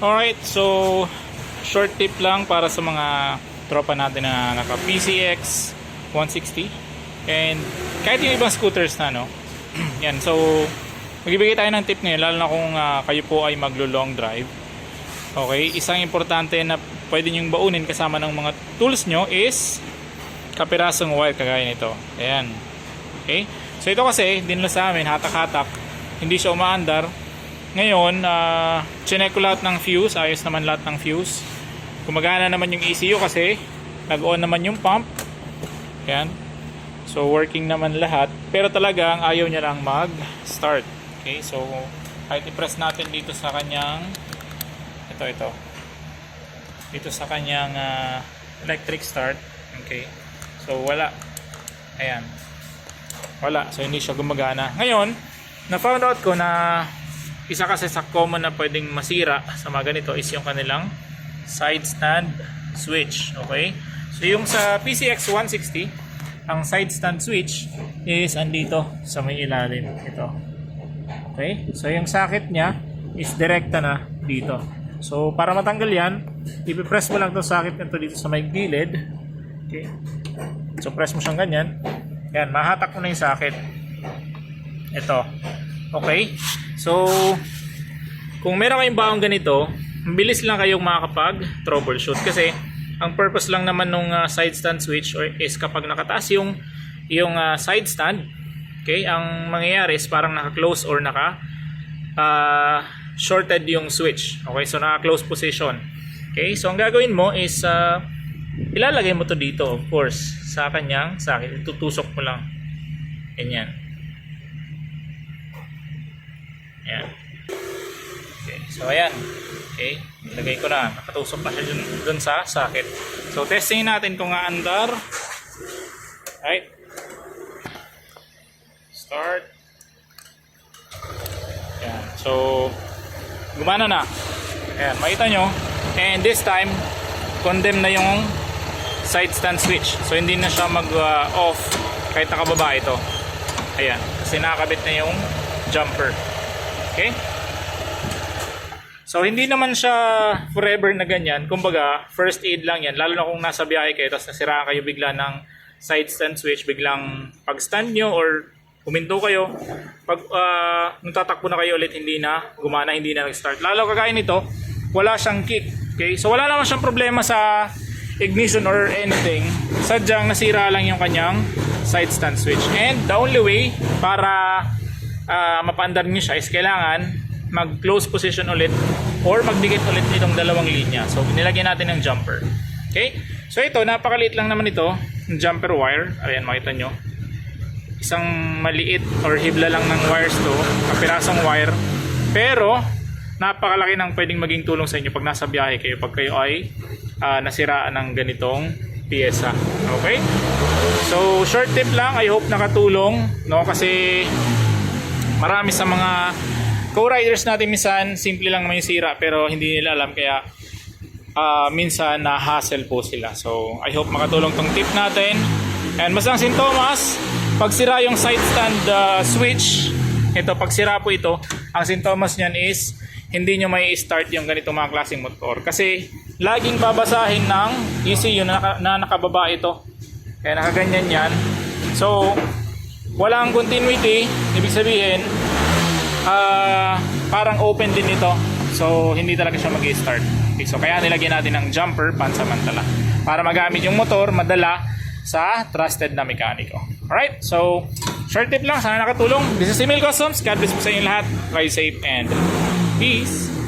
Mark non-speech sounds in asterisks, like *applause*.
Alright, so short tip lang para sa mga tropa natin na naka PCX 160 and kahit yung ibang scooters na no. *clears throat* Yan, so magbibigay tayo ng tip ngayon lalo na kung ah, kayo po ay maglo long drive. Okay, isang importante na pwede nyong baunin kasama ng mga tools nyo is kapirasong wire kagaya nito. Ayan. Okay? So ito kasi, din lang sa amin, hatak-hatak. Hindi siya umaandar. Ngayon, uh, chinek ko lahat ng fuse. Ayos naman lahat ng fuse. Gumagana naman yung ECU kasi nag-on naman yung pump. Ayan. So working naman lahat. Pero talagang ayaw niya lang mag-start. Okay? So kahit i-press natin dito sa kanyang ito, ito. Dito sa kanyang ah, electric start. Okay? So wala. Ayan. Wala. So hindi siya gumagana. Ngayon, na-found out ko na isa kasi sa common na pwedeng masira sa mga ganito is yung kanilang side stand switch. Okay? So yung sa PCX 160, ang side stand switch is andito sa may ilalim. Ito. Okay? So yung socket niya is direkta na dito. So para matanggal yan, ipipress mo lang itong socket nito dito sa may gilid. Okay? So press mo siyang ganyan. Yan, mahatak mo na yung socket. Ito. Okay? So, kung meron kayong baong ganito, mabilis lang kayong makakapag troubleshoot kasi ang purpose lang naman nung ah, side stand switch or is kapag nakataas yung yung ah, side stand, okay, ang mangyayari is parang naka-close or naka ah, shorted yung switch. Okay, so naka-close position. Okay, so ang gagawin mo is ah, ilalagay mo to dito, of course, sa kanyang sa akin. Itutusok mo lang. Ganyan. Ayan. Okay, so ayan. Okay, ilagay ko na. Nakatusok na siya dun, dun sa socket. So testing natin kung aandar. Right. Start. Ayan. So, gumana na. Ayan, makita nyo. And this time, condemn na yung side stand switch. So, hindi na siya mag-off kahit nakababa ito. Ayan. Kasi nakakabit na yung jumper. Okay? So, hindi naman siya forever na ganyan. Kumbaga, first aid lang yan. Lalo na kung nasa biyahe kayo, tapos nasiraan kayo bigla ng side stand switch, biglang pag-stand nyo or huminto kayo, pag uh, na kayo ulit, hindi na gumana, hindi na nag-start. Lalo kagaya nito, wala siyang kick. Okay? So, wala naman siyang problema sa ignition or anything. Sadyang nasira lang yung kanyang side stand switch. And the only way para uh, mapaandar nyo siya is kailangan mag-close position ulit or magdikit ulit nitong dalawang linya. So, nilagyan natin ng jumper. Okay? So, ito, napakaliit lang naman ito, jumper wire. Ayan, makita nyo. Isang maliit or hibla lang ng wires to, kapirasong wire. Pero, napakalaki ng pwedeng maging tulong sa inyo pag nasa biyahe kayo, pag kayo ay ah, nasiraan ng ganitong pyesa. Okay? So, short tip lang. I hope nakatulong. No? Kasi, marami sa mga co-riders natin minsan simple lang may sira pero hindi nila alam kaya ah, minsan na-hassle po sila. So, I hope makatulong tong tip natin. And mas ang sintomas, pag sira yung side stand ah, switch, ito pag sira po ito, ang sintomas niyan is hindi nyo may start yung ganitong mga klaseng motor. Kasi laging babasahin ng ECU na, naka, na nakababa ito. Kaya nakaganyan yan. So, walang continuity, ibig sabihin, ah parang open din ito. So, hindi talaga siya mag start Okay, so, kaya nilagyan natin ng jumper pansamantala. Para magamit yung motor, madala sa trusted na mekaniko. Alright, so, short tip lang. Sana nakatulong. This is Emil Customs. God bless po sa inyo lahat. Ride safe and peace.